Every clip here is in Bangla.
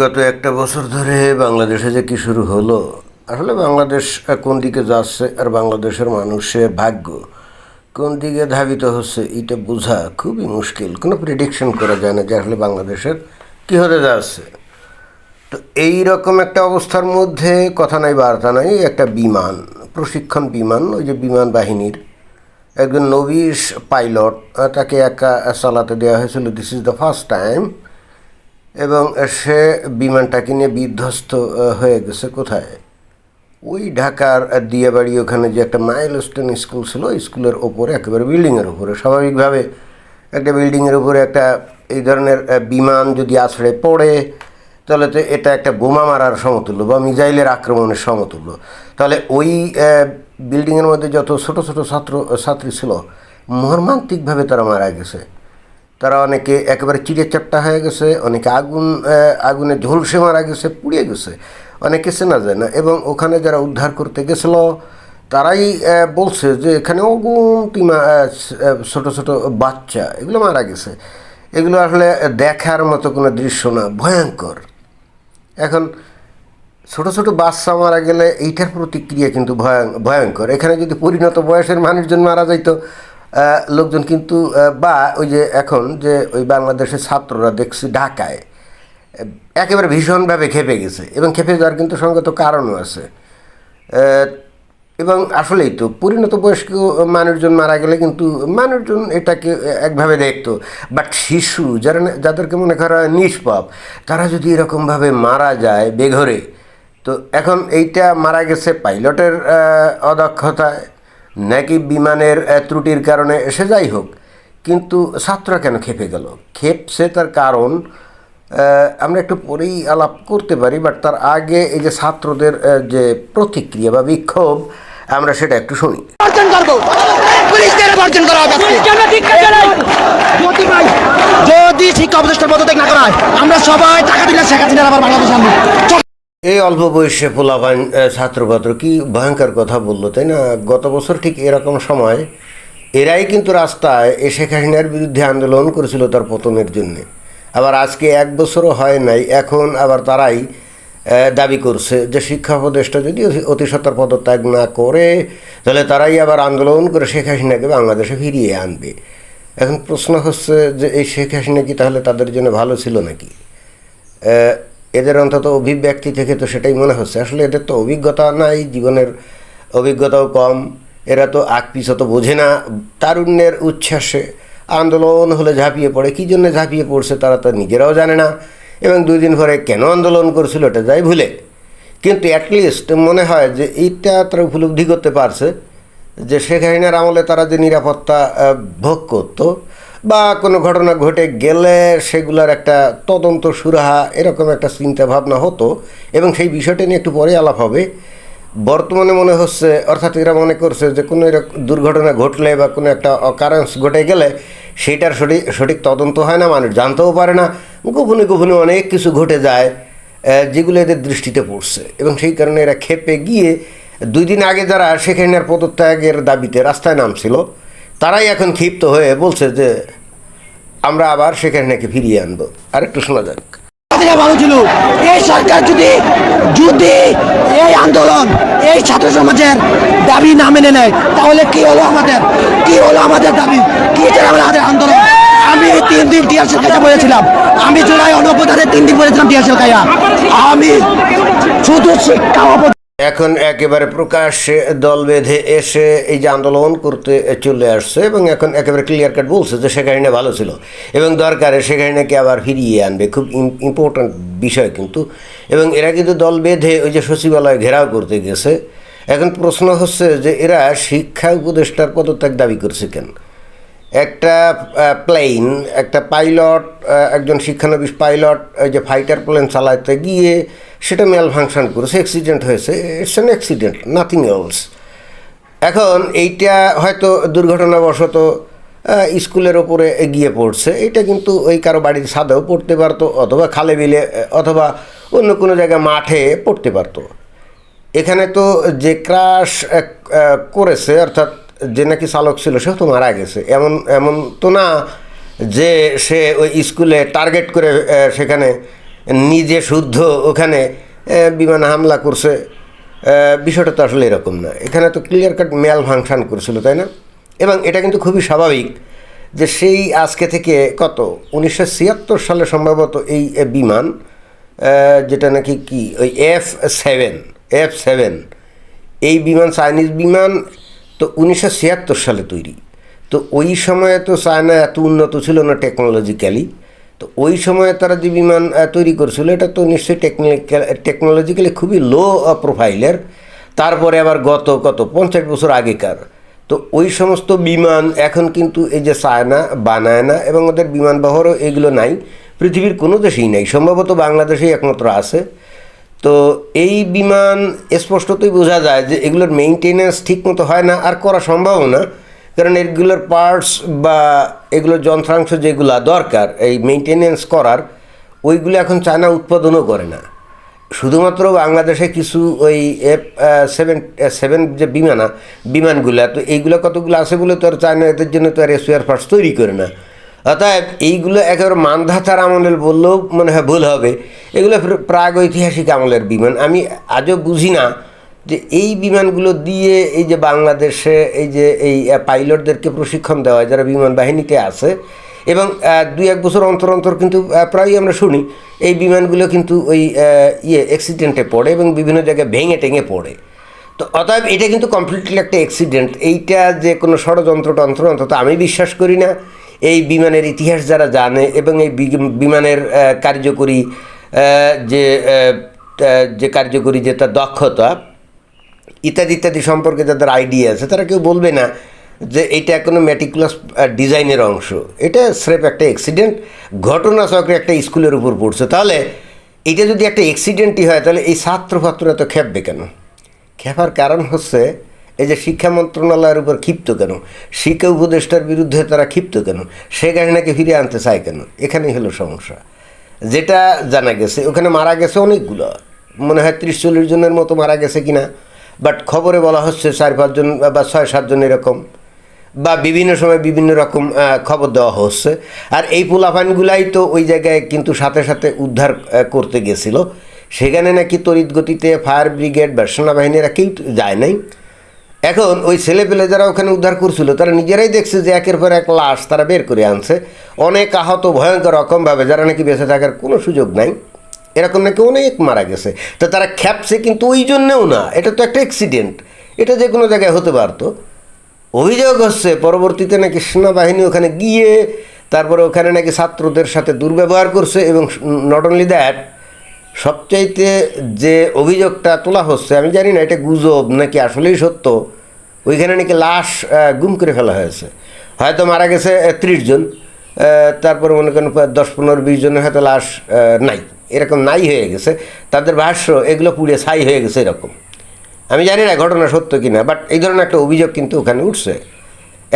গত একটা বছর ধরে বাংলাদেশে যে কি শুরু হলো, আসলে বাংলাদেশ কোন দিকে যাচ্ছে আর বাংলাদেশের মানুষের ভাগ্য কোন দিকে ধাবিত হচ্ছে, এটা বোঝা খুবই মুশকিল। কোনো প্রেডিকশন করা যায় না যে আসলে বাংলাদেশের কী হতে যাচ্ছে। তো এই রকম একটা অবস্থার মধ্যে কথা নাই, বার্তা নাই, একটা বিমান, প্রশিক্ষণ বিমান, ওই যে বিমান বাহিনীর একজন নবিশ পাইলট, তাকে একা চালাতে দেওয়া হয়েছিল। This is the first time এবং সে বিমানটাকে নিয়ে বিধ্বস্ত হয়ে গেছে কোথায়? ওই ঢাকার দিয়াবাড়ি ওখানে যে একটা মাইল মাইলস্টোন স্কুল ছিল স্কুলের ওপরে, একেবারে বিল্ডিংয়ের ওপরে স্বাভাবিকভাবে একটা বিল্ডিংয়ের উপরে একটা এই ধরনের বিমান যদি আছড়ে পড়ে, তাহলে তো এটা একটা বোমা মারার সমতুল্য বা মিজাইলের আক্রমণের সমতুল্য। তাহলে ওই বিল্ডিংয়ের মধ্যে যত ছোট ছোট ছাত্র, ছাত্রী ছিল, মর্মান্তিকভাবে তারা মারা গেছে। তারা অনেকে একেবারে চিড়ে চাপটা হয়ে গেছে, অনেকে আগুন আগুনে ঝলসে মারা গেছে পুড়িয়ে গেছে। অনেকে চেনা যায় না এবং ওখানে যারা উদ্ধার করতে গেছিল, তারাই বলছে যে এখানে অগুন্তি ছোট ছোট বাচ্চা, এগুলো মারা গেছে। এগুলো আসলে দেখার মতো কোনো দৃশ্য না, ভয়ঙ্কর। এখন ছোট ছোট বাচ্চা মারা গেলে এইটার প্রতিক্রিয়া কিন্তু ভয়ং- ভয়ঙ্কর। এখানে যদি পরিণত বয়সের মানুষজন মারা যাইতো লোকজন কিন্তু বা ওই যে এখন যে ওই বাংলাদেশের ছাত্ররা দেখছি ঢাকায় একেবারে ভীষণভাবে খেপে গেছে এবং খেপে যাওয়ার কিন্তু সঙ্গত কারণও আছে। এবং আসলেই তো পরিণত বয়স্ক মানুষজন মারা গেলে কিন্তু মানুষজন এটাকে একভাবে দেখতো। বাট শিশু যারা যাদেরকে মনে করা নিষ্পাপ, তারা যদি এরকমভাবে মারা যায় বেঘরে, তো এখন এইটা মারা গেছে পাইলটের অদক্ষতায়। নাকি বিমানের ত্রুটির কারণে এসে যাই হোক কিন্তু ছাত্ররা কেন খেপে গেল? খেপছে তার কারণ আমরা একটু পরেই আলাপ করতে পারি বাট তার আগে এই যে ছাত্রদের যে প্রতিক্রিয়া বা বিক্ষোভ আমরা সেটা একটু শুনি। যদি যদি শিক্ষা উপদেষ্টার পদত্যাগ না করা হয় আমরা সবাই টাকা দিলে শেখ হাসিনার আবার বাংলাদেশ আনব। এই অল্প বয়সে পোলাপান ছাত্রপাত্র কি ভয়ঙ্কর কথা বলল, তাই না? গত বছর ঠিক এরকম সময় এরাই কিন্তু রাস্তায় এ শেখ হাসিনার বিরুদ্ধে আন্দোলন করেছিল তার পতনের জন্যে। আবার আজকে এক বছরও হয় নাই, এখন আবার তারাই দাবি করছে যে শিক্ষা উপদেষ্টা যদি অতি- অতি পদত্যাগ না করে, তাহলে তারাই আবার আন্দোলন করে শেখ হাসিনাকে বাংলাদেশে ফিরিয়ে আনবে। এখন প্রশ্ন হচ্ছে যে এই শেখ হাসিনা কি তাহলে তাদের জন্য ভালো ছিল নাকি? এদের অন্তত অভিব্যক্তি থেকে তো সেটাই মনে হচ্ছে। আসলে এদের তো অভিজ্ঞতা নাই, জীবনের অভিজ্ঞতাও কম। এরা তো আগ পিছ তো বোঝে না। তারুণ্যের উচ্ছ্বাসে আন্দোলন হলে ঝাঁপিয়ে পড়ে। কী জন্য ঝাঁপিয়ে পড়ছে তারা তো নিজেরাও জানে না। এবং দুই দিন পরে কেন আন্দোলন করছিল এটা যাই ভুলে। কিন্তু অ্যাটলিস্ট মনে হয় যে এইটা তারা উপলব্ধি করতে পারছে যে শেখ হাসিনার আমলে তারা যে নিরাপত্তা ভোগ করতো বা কোনো ঘটনা ঘটে গেলে সেগুলোর একটা তদন্ত সুরাহা এরকম একটা চিন্তা ভাবনা হতো এবং সেই বিষয়টা নিয়ে একটু পরে আলাপ হবে। বর্তমানে মনে হচ্ছে, অর্থাৎ এরা মনে করছে যে কোনো এরকম দুর্ঘটনা ঘটলে বা কোনো একটা অকারেন্স ঘটে গেলে সেইটার সঠিক সঠিক তদন্ত হয় না, মানুষ জানতেও পারে না। গোপনে গোপনে অনেক কিছু ঘটে যায় যেগুলো এদের দৃষ্টিতে পড়ছে এবং সেই কারণে এরা খেপে গিয়ে দুই দিন আগে যারা শেখ হাসিনার পদত্যাগের দাবিতে রাস্তায় নামছিল তারাই এখন ক্ষিপ্ত হয়ে বলছে যে আমরা আবার শেখ হাসিনাকে ফিরিয়ে আনব। আর একটু শোনা যাক। ভালো ছিল। এই সরকার যদি যদি এই আন্দোলন, এই ছাত্র সমাজের দাবি না মেনে নেয়, তাহলে কি হলো আমাদের? কি হলো আমাদের দাবি? কি আমাদের আন্দোলন? আমি তিন দিন টিয়ারশেল খাইয়া বলেছিলাম আমি জুলাই অনুপ্রদানে তিন দিন বলেছিলাম টিয়ারশেল খাইয়া আমি শুধু শিক্ষা এখন একেবারে প্রকাশ্যে দল বেঁধে এসে এই যে আন্দোলন করতে চলে আসছে এবং এখন একেবারে ক্লিয়ার কাট বলছে যে হাসিনা ভালো ছিল। এবং দরকারে হাসিনাকে আবার ফিরিয়ে আনবে? খুব ইম্পর্ট্যান্ট বিষয় কিন্তু। এবং এরা কিন্তু দল বেঁধে ওই যে সচিবালয় ঘেরাও করতে গেছে। এখন প্রশ্ন হচ্ছে যে এরা শিক্ষা উপদেষ্টার পদত্যাগ দাবি করছে কেন? একটা প্লেন একটা পাইলট একজন শিক্ষানবিশ পাইলট ওই যে ফাইটার প্লেন চালাতে গিয়ে সেটা ম্যাল ফাংশন করেছে অ্যাক্সিডেন্ট হয়েছে it's an accident nothing else এখন এইটা হয়তো দুর্ঘটনাবশত স্কুলের ওপরে গিয়ে পড়ছে, এটা কিন্তু ওই কারও বাড়ির ছাদেও পড়তে পারতো, অথবা খালে বিলে, অথবা অন্য কোনো জায়গায় মাঠে পড়তে পারতো। এখানে তো যে ক্রাশ করেছে, অর্থাৎ যে নাকি চালক ছিল, সেও তো মারা গেছে। এমন এমন তো না যে সে ওই স্কুলে টার্গেট করে সেখানে নিজে শুদ্ধ ওখানে বিমান হামলা করছে। বিষয়টা তো আসলে এরকম না। এখানে তো ক্লিয়ার কাট মেল ফাংশন করছিল, তাই না? এবং এটা কিন্তু খুবই স্বাভাবিক যে সেই আজকে থেকে কত? উনিশশো ছিয়াত্তর সালে সম্ভবত এই বিমান যেটা নাকি কি? ওই এফ সেভেন এফ সেভেন এই বিমান চাইনিজ বিমান তো উনিশশো ছিয়াত্তর সালে তৈরি। তো ওই সময়ে তো চায়না এত উন্নত ছিল না টেকনোলজিক্যালি তো ওই সময়ে তারা যে বিমান তৈরি করছিল, এটা তো নিশ্চয়ই টেকনিক্যাল টেকনোলজিক্যালি খুবই লো প্রোফাইলের তারপরে আবার গত কত পঞ্চাশ বছর আগেকার। তো ওই সমস্ত বিমান এখন কিন্তু এই যে চায়না বানায় না এবং ওদের বিমান বহরও এগুলো নাই। পৃথিবীর কোনো দেশেই নাই। সম্ভবত বাংলাদেশেই একমাত্র আছে। তো এই বিমান স্পষ্টতই বোঝা যায় যে এগুলোর মেনটেনেন্স ঠিকমতো হয় না আর করা সম্ভব না। কারণ এগুলোর পার্টস বা এগুলোর যন্ত্রাংশ যেগুলো দরকার, এই মেনটেনেন্স করার, ওইগুলো এখন চায়না উৎপাদনও করে না। শুধুমাত্র বাংলাদেশে কিছু ওই এফ সেভেন সেভেন যে বিমানা, বিমানগুলো, তো এইগুলো কতগুলো আছে বলে তো আর চায়না এদের জন্য তো আর এসিয়ার ফার্স্ট তৈরি করে না। অতএব এইগুলো একেবারে মানধাতার আমলের বললেও মনে হয় ভুল হবে। এগুলো প্র- প্রাগ ঐতিহাসিক আমলের বিমান। আমি আজও বুঝি না যে এই বিমানগুলো দিয়ে এই যে বাংলাদেশে এই যে এই পাইলটদেরকে প্রশিক্ষণ দেওয়া হয়, যারা বিমান বাহিনীতে আছে, এবং দুই এক বছর অন্তর অন্তর কিন্তু প্রায়ই আমরা শুনি, এই বিমানগুলো কিন্তু ওই ইয়ে অ্যাক্সিডেন্টে পড়ে এবং বিভিন্ন জায়গায় ভেঙে টেঙে পড়ে। তো অতএব এটা কিন্তু কমপ্লিটলি একটা অ্যাক্সিডেন্ট এইটা যে কোনো ষড়যন্ত্র টন্ত্র অন্তত আমি বিশ্বাস করি না। এই বিমানের ইতিহাস যারা জানে এবং এই বিমানের কার্যকরী যে যে কার্যকরী যে তার দক্ষতা, ইত্যাদি ইত্যাদি সম্পর্কে যাদের আইডিয়া আছে, তারা কেউ বলবে না যে এটা কোনো ম্যাটিকুলাস ডিজাইনের অংশ। এটা স্রেফ একটা অ্যাক্সিডেন্ট ঘটনাচক্রে একটা স্কুলের উপর পড়ছে। তাহলে এটা যদি একটা অ্যাক্সিডেন্টই হয়, তাহলে এই ছাত্র ছাত্ররা তো খেপবে কেন? খেপার কারণ হচ্ছে এই যে শিক্ষা মন্ত্রণালয়ের উপর ক্ষিপ্ত কেন? শিক্ষা উপদেষ্টার বিরুদ্ধে তারা ক্ষিপ্ত কেন? সে ঘটনাকে ফিরে আনতে চায় কেন? এখানেই হলো সমস্যা। যেটা জানা গেছে, ওখানে মারা গেছে অনেকগুলো। মনে হয় ত্রিশ চল্লিশ জনের মতো মারা গেছে কিনা। বাট খবরে বলা হচ্ছে চার পাঁচজন বা ছয় সাতজন এরকম। বা বিভিন্ন সময় বিভিন্ন রকম খবর দেওয়া হচ্ছে। আর এই পোলাপানগুলাই তো ওই জায়গায় কিন্তু সাথে সাথে উদ্ধার করতে গেছিল। সেখানে নাকি তড়িৎ গতিতে ফায়ার ব্রিগেড বা সেনাবাহিনীরা কেউ যায় নাই। এখন ওই ছেলেপেলে যারা ওখানে উদ্ধার করছিল, তারা নিজেরাই দেখছে যে একের পর এক লাশ তারা বের করে আনছে। অনেক আহত, ভয়ঙ্কর রকমভাবে যারা নাকি বেঁচে থাকার কোনো সুযোগ নাই। এরকম নাকি অনেক মারা গেছে। তো তারা খ্যাপছে কিন্তু ওই জন্যেও না, এটা তো একটা অ্যাক্সিডেন্ট এটা যে কোনো জায়গায় হতে পারতো। অভিযোগ হচ্ছে পরবর্তীতে নাকি সেনাবাহিনী ওখানে গিয়ে তারপরে ওখানে নাকি ছাত্রদের সাথে দুর্ব্যবহার করছে এবং নট অনলি দ্যাট সবচাইতে যে অভিযোগটা তোলা হচ্ছে, আমি জানি না এটা গুজব নাকি আসলেই সত্য, ওইখানে নাকি লাশ গুম করে ফেলা হয়েছে। হয়তো মারা গেছে ত্রিশ জন তারপরে মনে করেন দশ পনেরো বিশ জনের হয়তো লাশ নাই। এরকম নাই হয়ে গেছে, তাদের ভাষ্য এগুলো পুড়ে ছাই হয়ে গেছে এরকম। আমি জানি না ঘটনা সত্য কিনা বাট এই ধরনের একটা অভিযোগ কিন্তু ওখানে উঠছে।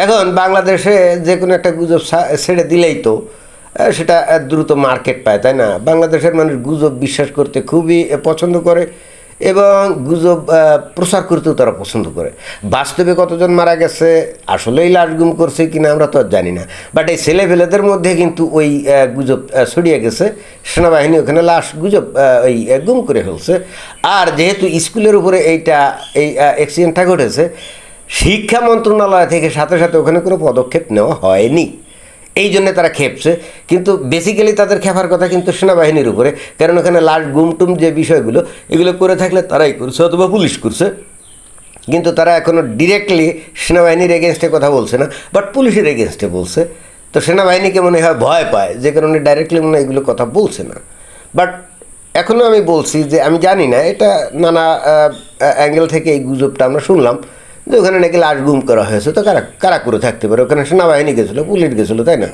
এখন বাংলাদেশে যে কোনো একটা গুজব ছেড়ে দিলেই তো সেটা দ্রুত মার্কেট পায়, তাই না? বাংলাদেশের মানুষ গুজব বিশ্বাস করতে খুবই পছন্দ করে এবং গুজব প্রচার করতেও তারা পছন্দ করে। বাস্তবে কতজন মারা গেছে, আসলেই লাশ গুম করছে কিনা আমরা তো আর জানি না। বাট এই ছেলেপেলেদের মধ্যে কিন্তু ওই গুজব ছড়িয়ে গেছে। সেনাবাহিনী ওখানে লাশ গুজব ওই গুম করে ফেলছে। আর যেহেতু স্কুলের উপরে এইটা, এই অ্যাক্সিডেন্টটা ঘটেছে, শিক্ষা মন্ত্রণালয় থেকে সাথে সাথে ওখানে কোনো পদক্ষেপ নেওয়া হয়নি। এই জন্য তারা খেপছে। কিন্তু বেসিক্যালি তাদের খেপার কথা কিন্তু সেনাবাহিনীর উপরে। কারণ ওখানে লাশ গুমটুম যে বিষয়গুলো, এগুলো করে থাকলে তারাই করছে অথবা পুলিশ করছে। কিন্তু তারা এখনও ডিরেক্টলি সেনাবাহিনীর এগেনস্টে কথা বলছে না বাট পুলিশের এগেনস্টে বলছে। তো সেনাবাহিনীকে মনে হয় ভয় পায়, যে কারণে ডাইরেক্টলি মনে হয় এগুলো কথা বলছে না। বাট এখনও আমি বলছি যে, আমি জানি না, এটা নানা অ্যাঙ্গেল থেকে এই গুজবটা আমরা শুনলাম। যে ওখানে নাকি লাশ গুম করা হয়েছে, তো কারা কারা করে থাকতে পারে? ওখানে সেনাবাহিনী গেছিল, পুলিশ গেছিল, তাই না?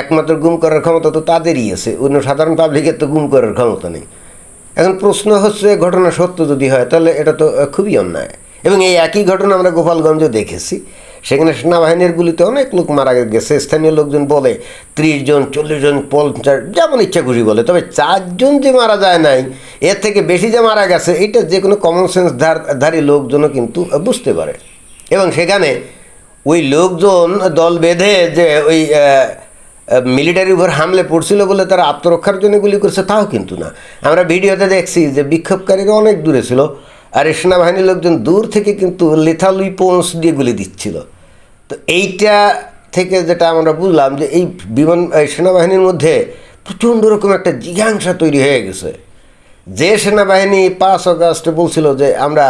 একমাত্র গুম করার ক্ষমতা তো তাদেরই আছে, অন্য সাধারণ পাবলিকের তো গুম করার ক্ষমতা নেই। এখন প্রশ্ন হচ্ছে ঘটনা সত্য যদি হয়, তাহলে এটা তো খুবই অন্যায়। এবং এই একই ঘটনা আমরা গোপালগঞ্জে দেখেছি। সেখানে সেনাবাহিনীর গুলিতে অনেক লোক মারা গেছে। স্থানীয় লোকজন বলে, ত্রিশ জন, চল্লিশ জন, পঞ্চাশ, যেমন ইচ্ছা খুশি বলে। তবে চারজন যে মারা যায় নাই, এর থেকে বেশি যে মারা গেছে, এটা যে কোনো কমন সেন্স ধারী লোকজনও কিন্তু বুঝতে পারে। এবং সেখানে ওই লোকজন দল বেঁধে যে ওই মিলিটারির উপর হামলে পড়ছিল বলে তারা আত্মরক্ষার জন্য গুলি করছে, তাও কিন্তু না। আমরা ভিডিওতে দেখছি যে বিক্ষোভকারীরা অনেক দূরে ছিল, আর সেনাবাহিনীর লোকজন দূর থেকে কিন্তু লেথালুই পোন্স দিয়ে গুলি দিচ্ছিল। তো এইটা থেকে যেটা আমরা বুঝলাম যে এই বিমান সেনাবাহিনীর মধ্যে প্রচণ্ড রকম একটা জিজ্ঞাংসা তৈরি হয়ে গেছে। যে সেনাবাহিনী পাঁচ অগাস্টে বলছিল যে আমরা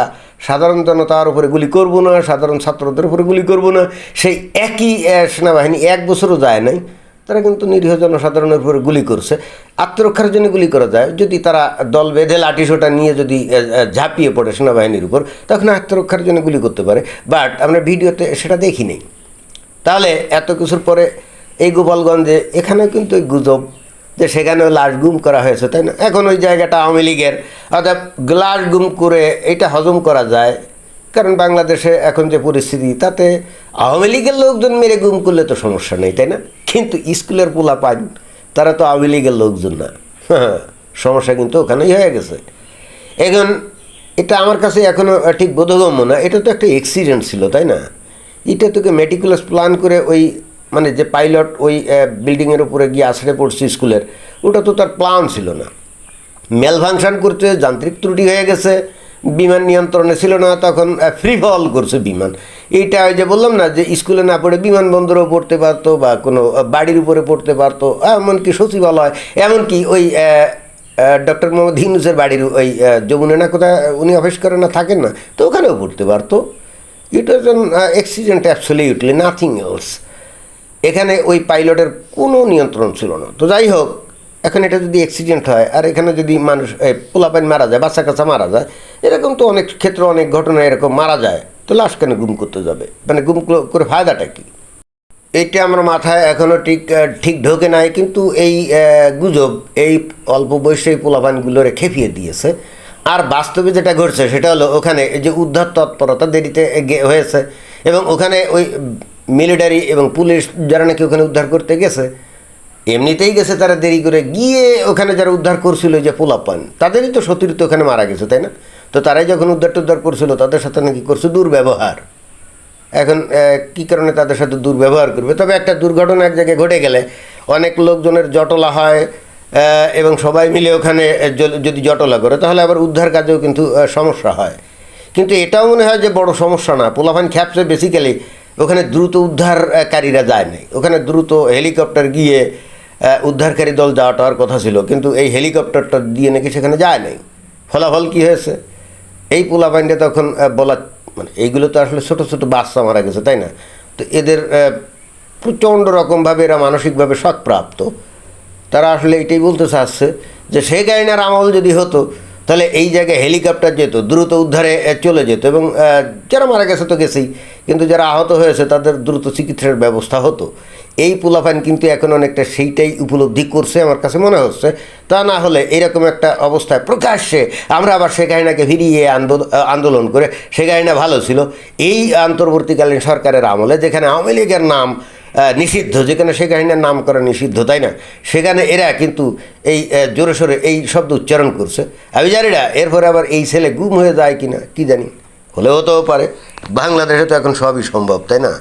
সাধারণ জনতার উপরে গুলি করব না, সাধারণ ছাত্রদের উপরে গুলি করব না, সেই একই সেনাবাহিনী এক বছরও যায় নাই। তারা কিন্তু নিরীহ জনসাধারণের উপরে গুলি করছে। আত্মরক্ষার জন্য গুলি করা যায়। যদি তারা দল বেঁধে লাঠিসোটা নিয়ে যদি ঝাঁপিয়ে পড়ে সেনাবাহিনীর উপর, তখন আত্মরক্ষার জন্য গুলি করতে পারে। বাট আমরা ভিডিওতে সেটা দেখি নেই। তাহলে এত কিছুর পরে এই গোপালগঞ্জে এখানেও কিন্তু ওই গুজব যে সেখানেও লাশ গুম করা হয়েছে, তাই না? এখন ওই জায়গাটা আওয়ামী লীগের, অর্থাৎ লাশ গুম করে এটা হজম করা যায়। কারণ বাংলাদেশে এখন যে পরিস্থিতি, তাতে আওয়ামী লীগের লোকজন মেরে গুম করলে তো সমস্যা নেই, তাই না? কিন্তু স্কুলের পোলা পান তারা তো আওয়ামী লীগের লোকজন না। সমস্যা কিন্তু ওখানেই হয়ে গেছে। এখন এটা আমার কাছে এখনও ঠিক বোধগম্য না, এটা তো একটা অ্যাক্সিডেন্ট ছিল, তাই না? এটা তোকে মেটিকুলাস প্ল্যান করে ওই মানে যে পাইলট ওই বিল্ডিংয়ের উপরে গিয়ে আছড়ে পড়ছে স্কুলের, ওটা তো তার প্ল্যান ছিল না। মেল ফাংশন করতে যান্ত্রিক ত্রুটি হয়ে গেছে বিমান নিয়ন্ত্রণে ছিল না, তখন ফ্রি ফল করছে বিমান। এইটা যে বললাম না, যে স্কুলে না পড়ে বিমানবন্দরেও পড়তে পারতো বা কোনো বাড়ির উপরে পড়তে পারতো, এমনকি সচিবালয়, এমনকি ওই ডক্টর মোহাম্মদ হিনুসের বাড়ির ওই যমুনা না কোথায়, উনি অফিস করে না, থাকেন না, তো ওখানেও পড়তে পারতো। It was an accident absolutely nothing else এখানে ওই পাইলটের কোনো নিয়ন্ত্রণ ছিল না। তো যাই হোক এখন এটা যদি অ্যাক্সিডেন্ট হয়, আর এখানে যদি মানুষ পোলাপাইন মারা যায়, বাচ্চা কাচ্চা মারা যায়, এরকম তো অনেক ক্ষেত্রে অনেক ঘটনা এরকম মারা যায়, তো লাশ কেন গুম করতে যাবে? মানে গুম করে- ফায়দাটা কী? এইটা আমার মাথায় এখনও ঠিক ঠিক ঢোকে নাই, কিন্তু এই গুজব, এই অল্প বয়সে পোলাপানগুলোরে খেপিয়ে দিয়েছে। আর বাস্তবে যেটা ঘটছে, সেটা হলো ওখানে যে উদ্ধার তৎপরতা দেরিতে হয়েছে, এবং ওখানে ওই মিলিটারি এবং পুলিশ যারা নাকি ওখানে উদ্ধার করতে গেছে এমনিতেই গেছে তারা দেরি করে। গিয়ে ওখানে যারা উদ্ধার করছিল যে পোলাপান, তাদেরই তো সতীর্থ ওখানে মারা গেছে, তাই না? তো তারাই যখন উদ্ধার টুদ্ধার করছিল, তাদের সাথে নাকি করছে দুর্ব্যবহার। এখন কি কারণে তাদের সাথে দুর্ব্যবহার করবে? তবে একটা দুর্ঘটনা এক জায়গায় ঘটে গেলে অনেক লোকজনের জটলা হয় এবং সবাই মিলে ওখানে যদি জটলা করে, তাহলে আবার উদ্ধার কাজেও কিন্তু সমস্যা হয়। কিন্তু এটাও মনে হয় যে বড় সমস্যা না। পোলাফান খ্যাপসে বেসিক্যালি ওখানে দ্রুত উদ্ধারকারীরা যায় নাই। ওখানে দ্রুত হেলিকপ্টার গিয়ে উদ্ধারকারী দল যাওয়াটার কথা ছিল, কিন্তু এই হেলিকপ্টারটা দিয়ে নাকি সেখানে যায় নাই। ফলাফল কি হয়েছে? এই পোলাপাইনটা তখন বলা মানে এইগুলো তো আসলে ছোট ছোট বাচ্চা মারা গেছে, তাই না? তো এদের প্রচণ্ড রকমভাবে এরা মানসিকভাবে শকপ্রাপ্ত। তারা আসলে এটাই বলতে চাচ্ছে যে সেই গাইনার আমল যদি হতো, তাহলে এই জায়গায় হেলিকপ্টার যেত, দ্রুত উদ্ধারে চলে যেত এবং যারা মারা গেছে তো গেছেই, কিন্তু যারা আহত হয়েছে তাদের দ্রুত চিকিৎসার ব্যবস্থা হতো। এই পোলাপান কিন্তু এখন অনেকটা সেইটাই উপলব্ধি করছে আমার কাছে মনে হচ্ছে। তা না হলে এরকম একটা অবস্থায় প্রকাশ্যে আমরা আবার সে গাইনাকে ফিরিয়ে আন্দোলন করে সে গাইনা ভালো ছিল। এই অন্তর্বর্তীকালীন সরকারের আমলে যেখানে আওয়ামী লীগের নাম নিষিদ্ধ, যেখানে সে কাহিনীর নাম করা নিষিদ্ধ, তাই না? সেখানে এরা কিন্তু এই জোরে সোরে এই শব্দ উচ্চারণ করছে। আমি জানি না এরপরে আবার এই ছেলে গুম হয়ে যায় কি না কী জানি? হলেও হতেও পারে। বাংলাদেশে তো এখন সবই সম্ভব, তাই না?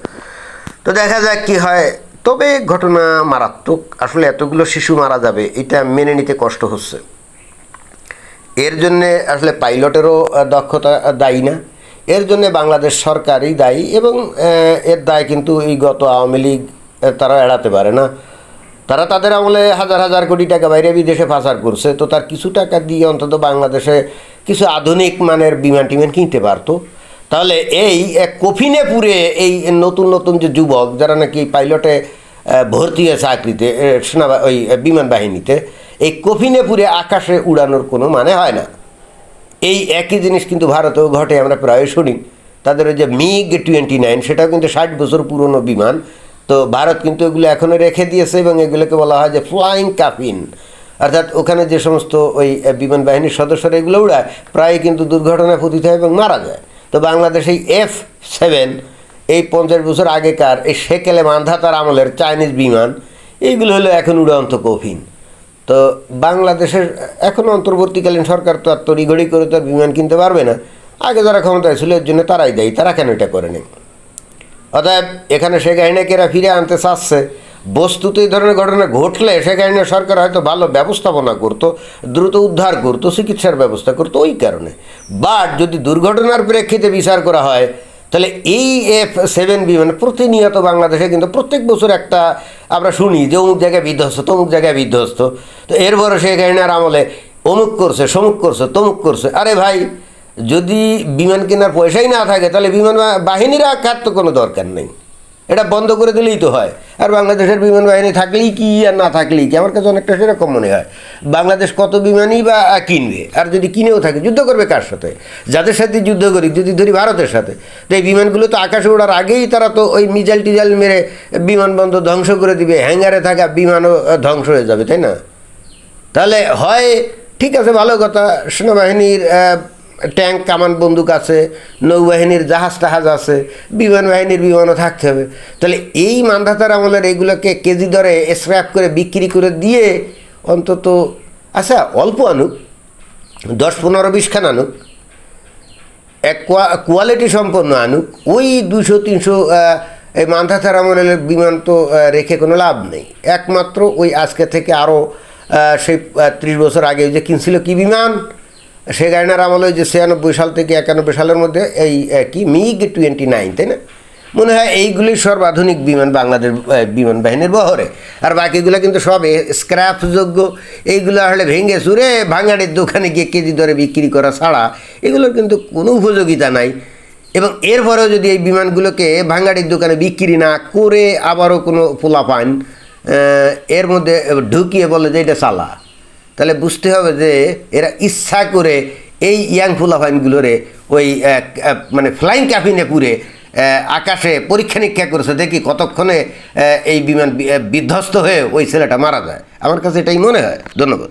তো দেখা যাক কি হয়। তবে ঘটনা মারাত্মক। আসলে এতগুলো শিশু মারা যাবে, এটা মেনে নিতে কষ্ট হচ্ছে। এর জন্যে আসলে পাইলটেরও দক্ষতা দায়ী না। এর জন্য বাংলাদেশ সরকারই দায়ী এবং এর দায় কিন্তু এই গত আওয়ামী লীগ তারা এড়াতে পারে না। তারা তাদের আমলে হাজার হাজার কোটি টাকা বাইরে বিদেশে পাচার করছে, তো তার কিছু টাকা দিয়ে অন্তত বাংলাদেশে কিছু আধুনিক মানের বিমান টিমান কিনতে পারতো। তাহলে এই কফিনে পুরে এই নতুন নতুন যে যুবক, যারা নাকি পাইলটে আহ, ভর্তি হয়ে চাকরিতে সেনা ওই বিমান বাহিনীতে। এই কফিনে পুরে আকাশে উড়ানোর কোনো মানে হয় না। এই একই জিনিস কিন্তু ভারতেও ঘটে আমরা প্রায় শুনি। তাদের ওই যে মিগ টোয়েন্টি নাইন সেটাও কিন্তু ষাট বছর পুরনো বিমান। তো ভারত কিন্তু এগুলো এখনও রেখে দিয়েছে এবং এগুলোকে বলা হয় যে ফ্লাইং কাফিন। অর্থাৎ ওখানে যে সমস্ত ওই বিমান বাহিনীর সদস্যরা এগুলো উড়ায় প্রায় কিন্তু দুর্ঘটনায় পতিত হয় এবং মারা যায়। তো বাংলাদেশ এই এফ সেভেন এই পঞ্চাশ বছর আগেকার এই সেকেলে মান্ধাতার আমলের চাইনিজ বিমান, এইগুলো হলো এখন উড়ন্ত কফিন। তো বাংলাদেশের এখনও অন্তর্বর্তীকালীন সরকার তো আর তড়িঘড়ি করে তো আর বিমান কিনতে পারবে না। আগে যারা ক্ষমতায় ছিল, এর জন্য তারাই দেয়, তারা কেন এটা করে নেই? অতএব এখানে সে গাহিনাকে এরা ফিরে আনতে চাচ্ছে? বস্তুতে এই ধরনের ঘটনা ঘটলে সেখানে সরকার হয়তো ভালো ব্যবস্থাপনা করতো, দ্রুত উদ্ধার করতো, চিকিৎসার ব্যবস্থা করতো, ওই কারণে। বাট যদি দুর্ঘটনার প্রেক্ষিতে বিচার করা হয় তাহলে এই এফ সেভেন বি মানে প্রতিনিয়ত বাংলাদেশে কিন্তু প্রত্যেক বছর একটা আমরা শুনি যে অমুক জায়গায় বিধ্বস্ত, তমুক জায়গায় বিধ্বস্ত। তো এর ভরসে এখানে আমলে অমুক করছে, সমুক করছে, তমুক করছে। আরে ভাই, যদি বিমান কেনার পয়সাই না থাকে, তাহলে বিমান বাহিনীরা বাহিনীর আঘাত তো কোনো দরকার নেই। এটা বন্ধ করে দিলেই তো হয়। আর বাংলাদেশের বিমান বাহিনী থাকলেই কি আর না থাকলেই কি? আমার কাছে অনেকটা সেরকম মনে হয়। বাংলাদেশ কত বিমানই বা কিনবে? আর যদি কিনেও থাকে, যুদ্ধ করবে কার সাথে? যাদের সাথে যুদ্ধ করি, যদি ধরি ভারতের সাথে। তো এই বিমানগুলো তো আকাশে ওড়ার আগেই তারা তো ওই মিজাইল টিজাইল মেরে বিমানবন্দর ধ্বংস করে দিবে। হ্যাঙ্গারে থাকা বিমানও ধ্বংস হয়ে যাবে, তাই না? তাহলে হয়, ঠিক আছে, ভালো কথা। সেনাবাহিনীর ট্যাঙ্ক, কামান বন্দুক আছে, নৌবাহিনীর জাহাজ টাহাজ আছে, বিমান বাহিনীর বিমানও থাকতে হবে। তাহলে এই মান্ধাতার আমলের এইগুলোকে কেজি দরে স্ক্র্যাপ করে বিক্রি করে দিয়ে অন্তত আচ্ছা অল্প আনুক, দশ, পনেরো বিশখান আনুক, এক কোয়ালিটি সম্পন্ন আনুক, ওই দুশো, তিনশো এই মান্ধাতার আমলের বিমান তো রেখে কোনো লাভ নেই। একমাত্র ওই আজকে থেকে আরও সেই ত্রিশ বছর আগে যে কিনছিল কি বিমান? সে গাইনার আমলে যে ছিয়ানব্বই সাল থেকে একানব্বই সালের মধ্যে এই কি? মিগ টোয়েন্টি নাইন, তাই না? মনে হয় এইগুলি সর্বাধুনিক বিমান, বাংলাদেশ বিমান বাহিনীর বহরে। আর বাকিগুলো কিন্তু সব স্ক্র্যাপযোগ্য এইগুলো হলে ভেঙে চুরে ভাঙাড়ির দোকানে গিয়ে কেজি দরে বিক্রি করা ছাড়া এগুলোর কিন্তু কোনো উপযোগিতা নাই। এবং এরপরেও যদি এই বিমানগুলোকে ভাঙাড়ির দোকানে বিক্রি না করে আবারও কোনো পোলা পান এর মধ্যে ঢুকিয়ে বলে যে এটা চালা। তাহলে বুঝতে হবে যে এরা ইচ্ছা করে এই ইয়াং ফুলাফাইনগুলোরে ওই মানে ফ্লাইং ক্যাফিনে পুরে আকাশে পরীক্ষা নিরীক্ষা করেছে, দেখি কতক্ষণে এই বিমান বিধ্বস্ত হয়ে ওই ছেলেটা মারা যায়। আমার কাছে এটাই মনে হয়। ধন্যবাদ।